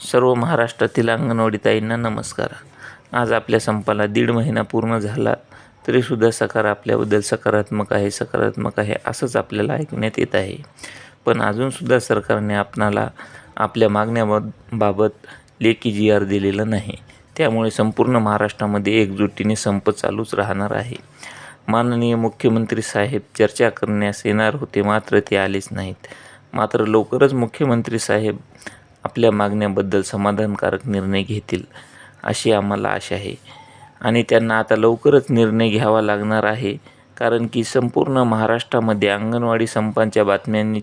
सर्व महाराष्ट्रातील अंगणवाडीताईंना नमस्कार. आज आपल्या संपाला दीड महिना पूर्ण झाला तरीसुद्धा सकार आपल्याबद्दल सकारात्मक आहे सकारात्मक आहे असंच आपल्याला ऐकण्यात येत आहे. पण अजूनसुद्धा सरकारने आपणाला आपल्या मागण्याबाबत लेखी जी आर दिलेला नाही. त्यामुळे संपूर्ण महाराष्ट्रामध्ये एकजुटीने संप चालूच राहणार आहे. माननीय मुख्यमंत्री साहेब चर्चा करण्यास येणार होते मात्र ते आलेच नाहीत. मात्र लवकरच मुख्यमंत्री साहेब आपल्या मागण्याबद्दल समाधानकारक निर्णय घेतील अशी आम्हाला आशा आहे. आणि त्यांना आता लवकरच निर्णय घ्यावा लागणार आहे कारण की संपूर्ण महाराष्ट्रामध्ये अंगणवाडी संपांच्या बातम्यांनी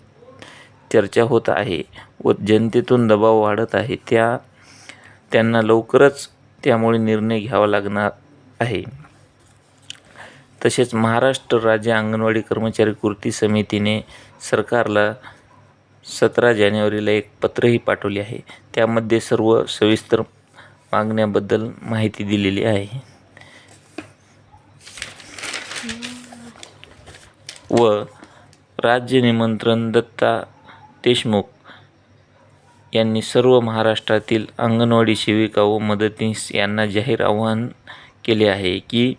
चर्चा होत आहे व जनतेतून दबाव वाढत आहे. त्या त्यांना लवकरच त्यामुळे निर्णय घ्यावा लागणार आहे. तसेच महाराष्ट्र राज्य अंगणवाडी कर्मचारी कृती समितीने सरकारला सतरा जानेवारीला एक पत्रही पाठवले आहे. त्यामध्ये सर्व सविस्तर मागण्याबद्दल माहिती दिलेली आहे. व राज्य निमंत्रण दत्ता देशमुख यांनी सर्व महाराष्ट्रातील अंगणवाडी सेविका व मदतीस यांना जाहीर आवाहन केले आहे की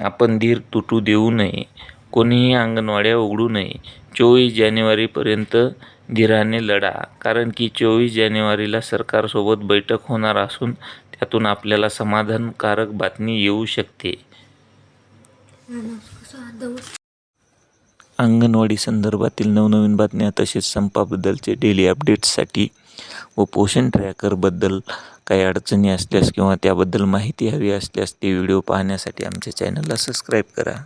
आपण धीर तुटू देऊ नये. कोणीही अंगणवाड्या उघडू नये. चोवीस जानेवारीपर्यंत धीराने लढा. कारण की चोवीस जानेवारीला सरकारसोबत बैठक होणार असून त्यातून आपल्याला समाधानकारक बातमी येऊ शकते. अंगणवाडी संदर्भातील नवनवीन बातम्या तसेच संपाबद्दलचे डेली अपडेट्ससाठी व पोषण ट्रॅकरबद्दल काही अडचणी असल्यास किंवा त्याबद्दल माहिती हवी असल्यास ते व्हिडिओ पाहण्यासाठी आमच्या चॅनलला सबस्क्राईब करा.